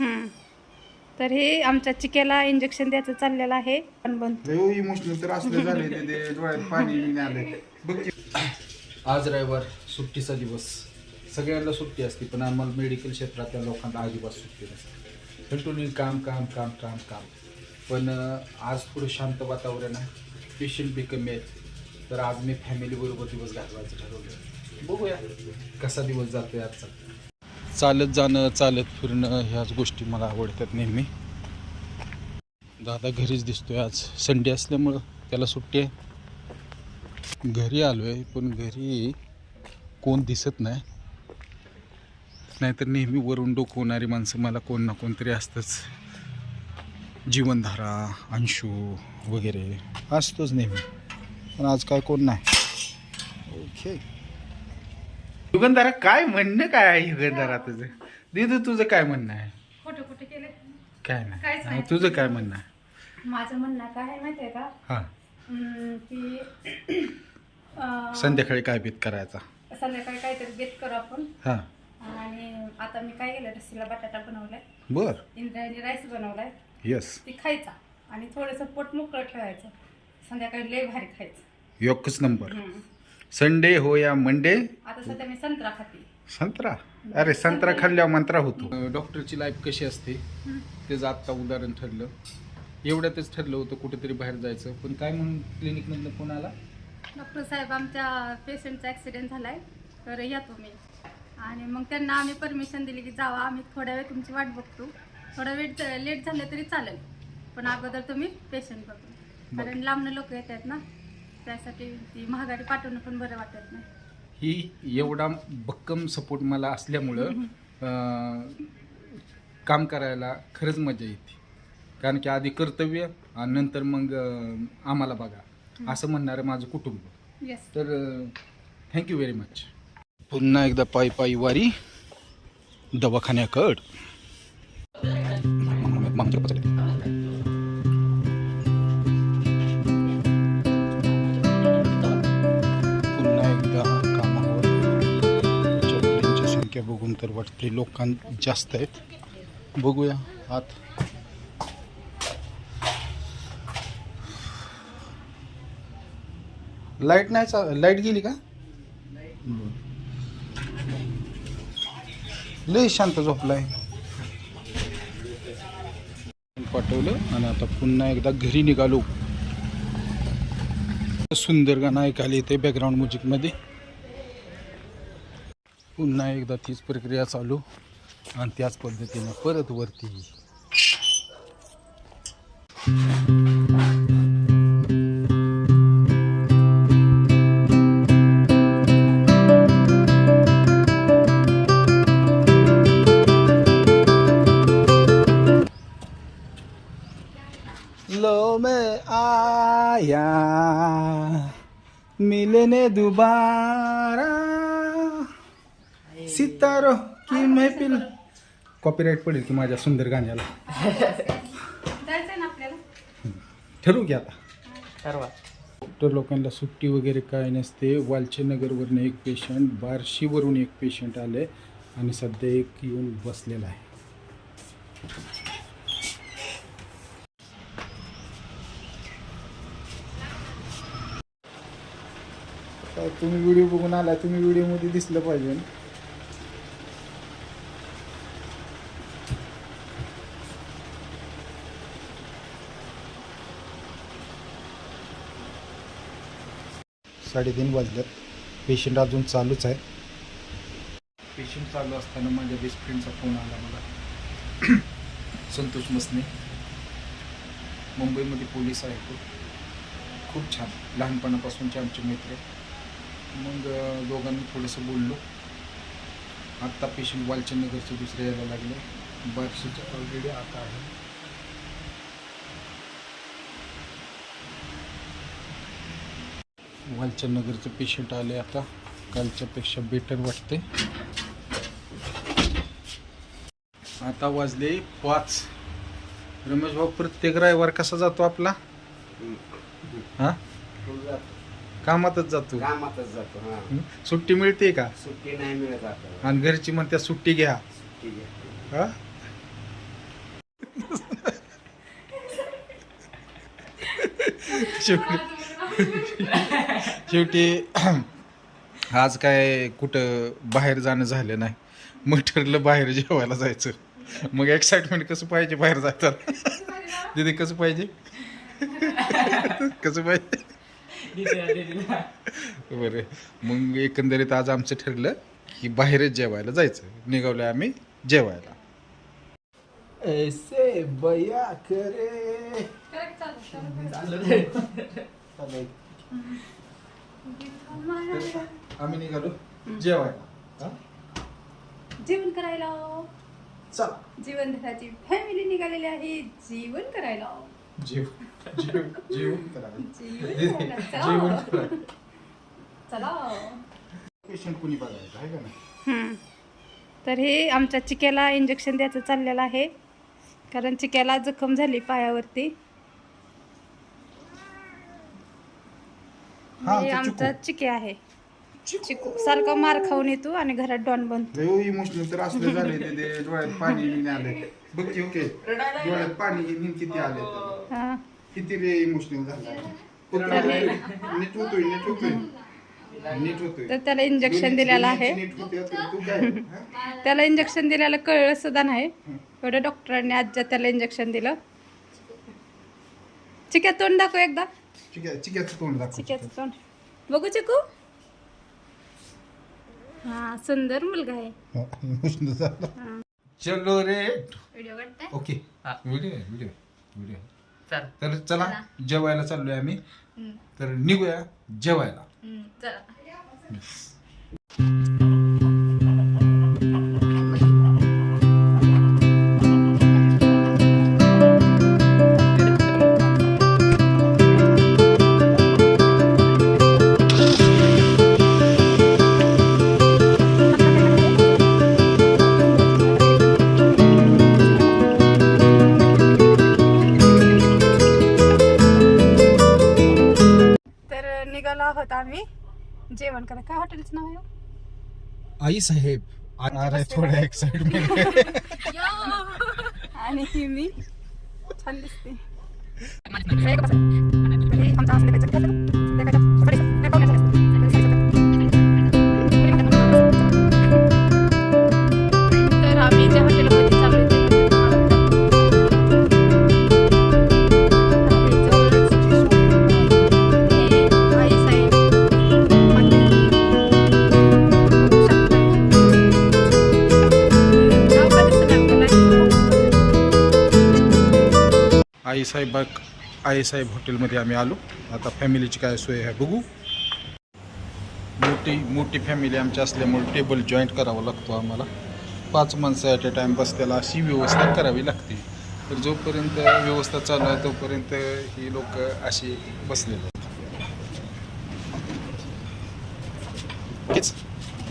हम्म. तर हे आमच्या चिकेला इंजेक्शन द्यायचं चाललेलं आहे. पण बंद. लय इमोशनल तर असले झाले ते- ते डोळ्यात पाणी बिणी आले बघ की. आज रविवार सुट्टीचा दिवस. सगळ्यांना सुट्टी असते पण आम्हाला मेडिकल क्षेत्रातल्या लोकांना अजिबात सुट्टी नसते. कंटिन्यू काम काम काम काम काम. पण अं, आज थोडं शांत वातावरण आहे. पेशंट बी कमी आहेत. तर आज मी फॅमिलीबरोबर दिवस घालवायचं ठरवलं बघूया कसा दिवस जातोय आजचा. चालत जाणं चालत फिरणं ह्याच गोष्टी मला आवडतात नेहमी. दादा घरीच दिसतोय आज. संडे असल्यामुळं त्याला सुट्टी आहे. घरी आलो आहे पण घरी कोण दिसत नाही. नाहीतर नेहमी वरून डोकवणारी माणसं मला कोण ना कोणतरी असतंच. जीवनधारा अंशू वगैरे असतोच नेहमी. पण आज काय कोण नाही. ओके युगंधारा काय म्हणणं काय आहे युगंधारा तुझं? दिदू तुझं काय म्हणणं आहे? खोटं खोटं केलं काय काहीच नाही नाही. तुझं काय म्हणणं आहे? माझं म्हणणं काय आहे माहिती आहे का? हां. हम्म, की अं, संध्याकाळी काय बीत करायचा? संध्याकाळी काहीतरी बेत करू आपण. हां. आणि आता मी काय केलं रस्सीला बटाटा बनवलाय. बर. इंद्रायणी राईस बनवलाय. यस. ती खायचा. आणि थोडंसं पोट मोकळं ठेवायचं. संध्याकाळी लय भारी खायचं. योगच नंबर. संडे हो या मंडे? आता सध्या मी संत्रा खाते. संत्रा? अरे संत्रा खाल्ल्यावर मंत्रा होतो. डॉक्टरची लाईफ कशी असते? त्याचं आत्ता उदाहरण ठरलं. एवढ्यातच ठरलं होतं कुठेतरी बाहेर जायचं. पण काय म्हणून क्लिनिकमधनं फोन आला? डॉक्टर साहेब आमच्या पेशंटचा ॲक्सिडेंट झालाय. तर या तुम्ही आणि मग त्यांना आम्ही परमिशन दिली की जावा. आम्ही थोड्या वेळ तुमची वाट बघतो. थोडा वेळ लेट झालं तरी चालेल. पण अगोदर तुम्ही पेशंट बघू. कारण लांबनं लोक येत आहेत ना. त्यासाठी ती महागाडी पाठवणं पण बरं वाटत नाही. ही एवढा भक्कम सपोर्ट मला असल्यामुळं अं, काम करायला खरंच मजा येते. कारण की आधी कर्तव्य आणि नंतर मग अं, आम्हाला बघा. असं म्हणणारं माझं कुटुंब. येस तर थँक्यू व्हेरी मच पुन्हा एकदा पायी पायी वारी. दवाखान्याकड. संख्या बघून तर वाटते लोकां जास्त आहेत. बघूया आत. लाइट नाही चा लाइट गेली का? लय शांत झोपलाय. पाठवलं आणि आता पुन्हा एकदा घरी निघालो. सुंदर गाणं ऐकायला येते बॅकग्राऊंड म्युझिकमध्ये पुन्हा एकदा तीच प्रक्रिया चालू आणि त्याच पद्धतीनं परत वरती. लो में आया मिलने दुबा सितारो की महफिल कॉपीराईट पडेल की माझ्या सुंदर गाण्याला. ठरवू की आता. डॉक्टर लोकांना सुट्टी वगैरे काय नसते. वालचेनगरवरून एक पेशंट बार्शीवरून एक पेशंट आले आणि सध्या एक येऊन बसलेला आहे. काय तुम्ही व्हिडिओ बघून आला तुम्ही व्हिडिओमध्ये दिसलं पाहिजे. साडेतीन वाजल्यात. पेशंट अजून चालूच आहे. पेशंट चालू असताना माझ्या बेस्ट फ्रेंडचा फोन आला मला. संतोष मसने. मुंबईमध्ये पोलीस आहे तो. खूप छान. लहानपणापासूनचे आमचे मित्र. मग दोघांनी थोडंसं बोललो. आत्ता पेशंट वालचंदनगरचं दुसऱ्या यायला लागले. बार्शीचे ऑलरेडी आता आहे. वालचंद नगरचे पेशंट आले आता. कालच्यापेक्षा बेटर वाटते. आता वाजले पाच. रमेश भाऊ प्रत्येक रविवार कसा जातो आपला? हा? कामातच जातो. कामातच जातो सुट्टी मिळते का? सुट्टी नाही मिळत आता आणि घरची म्हणते सुट्टी घ्या. हा? शेवटी- शेवटी आज काय कुठं बाहेर जाणं झालं नाही. मग ठरलं बाहेर जेवायला जायचं. मग एक्साइटमेंट कसं पाहिजे बाहेर जाताना? दीदी कसं पाहिजे? कसं पाहिजे? बरं. मग एकंदरीत आज आमचं ठरलं की बाहेरच जेवायला जायचं. निघावलं आम्ही जेवायला. ऐसे बया करे. आम्ही निघालो. जेवायला. हा? जेवण करायला. चला. जीवनधराची फॅमिली निघालेली आहे. जेवण करायला. जेव जेव जेवण करायला. जेवण करायला. जेवण चला. करायला. चला. पेशंट कोणी बघायचं आहे का नाही? हम्म. तर हे आमच्या चिक्याला इंजेक्शन द्यायचं चाललेलं आहे. कारण चिक्याला जखम झाली पायावरती. हा, हे आमचा आमचा चिके. आहे. चिकू. सारखा मार खाऊन येतो आणि घरात डॉन बनतो इमोशनल तर असले झाले ते ते डोळ्यात पाणी बिणी आले. बघ की ओके. डोळ्यात पाणी किती आले त्याला. हा. किती रे इमोशनल झाला. नीट होतोय नीट होतोय. नीट होतोय. तर त्याला इंजेक्शन दिलेलं आहे. नीट होतोय आता तू काय? हा? त्याला इंजेक्शन दिलेलं कळलं सुद्धा नाही. एवढं डॉक्टरांनी आज त्याला इंजेक्शन दिलं. चिक्या तोंड दाखव एकदा. चिक्या चिक्याचं तोंड दाखव चिक्याचं तोंड बघू चिकू? हा सुंदर मुलगा आहे. हा. चलो रे. व्हिडिओ काढताय ओके. व्हिडिओ आहे व्हिडिओ व्हिडिओ चल. तर चला जेवायला चाललोय आम्ही. हम्म. तर निघूया जेवायला. हम्म, चला. आई साहेब अरे थोडं एक्साइटमेंट आणि ही मी छान दिसते. साहेब आई साहेब हॉटेलमध्ये आम्ही आलो. आता फॅमिलीची काय सोय आहे बघू. मोठी मोठी फॅमिली आमची असल्यामुळे टेबल जॉईंट करावा लागतो आम्हाला. पाच माणसं ॲट अ टाईम त्याला अशी व्यवस्था करावी लागते. तर जोपर्यंत व्यवस्था चालू आहे तोपर्यंत ही लोक अशी बसलेले आहेत.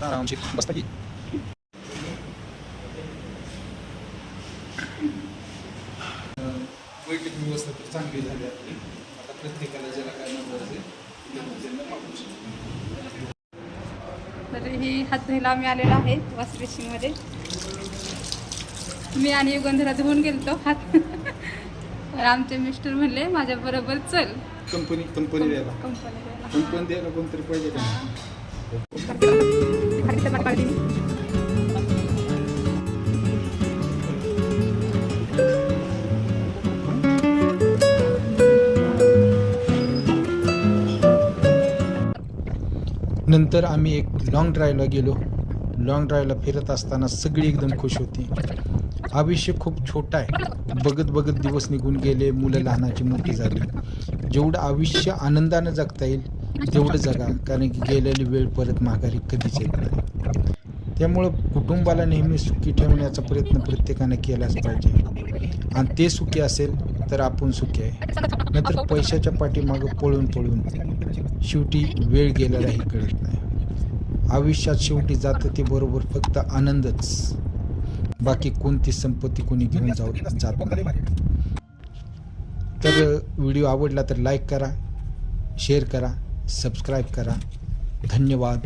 आरामशीर बसता की बैठक व्यवस्था तर चांगली झाली आपली. आता प्रत्येकाला ज्याला काय महत्वाचं आहे त्यांना मागू शकतो. तर ही हात धुयला आम्ही आलेलो आहे वॉश बेसिनमध्ये मी आणि युगंधरा धुवून गेलतो हात. तर आमचे मिस्टर म्हणले माझ्या बरोबर चल. कंपनी कंपनी द्यायला. कंपनी कंपनी द्यायला कोणतरी पाहिजे का? नंतर आम्ही एक लॉंग ड्राईव्हला गेलो. लॉंग ड्राईव्हला फिरत असताना सगळी एकदम खुश होती. आयुष्य खूप छोटा आहे. बघत बघत दिवस निघून गेले मुलं लहानाची मोठी झाली. जेवढं आयुष्य आनंदानं जगता येईल तेवढं जगा. कारण की गेलेली वेळ परत माघारी कधीच येत नाही. त्यामुळं कुटुंबाला नेहमी सुखी ठेवण्याचा प्रयत्न प्रत्येकाने केलाच पाहिजे. आणि ते सुखी असेल तर आपण सुखी आहे. नंतर पैशाच्या पाठीमागं पळून पळून शेवटी वेळ गेलेलाही कळत नाही. आयुष्यात शेवटी जातं ते बरोबर फक्त आनंदच. बाकी कोणती संपत्ती कोणी घेऊन जाऊ जात नाही. तर व्हिडिओ आवडला तर लाईक करा शेअर करा सबस्क्राईब करा. धन्यवाद.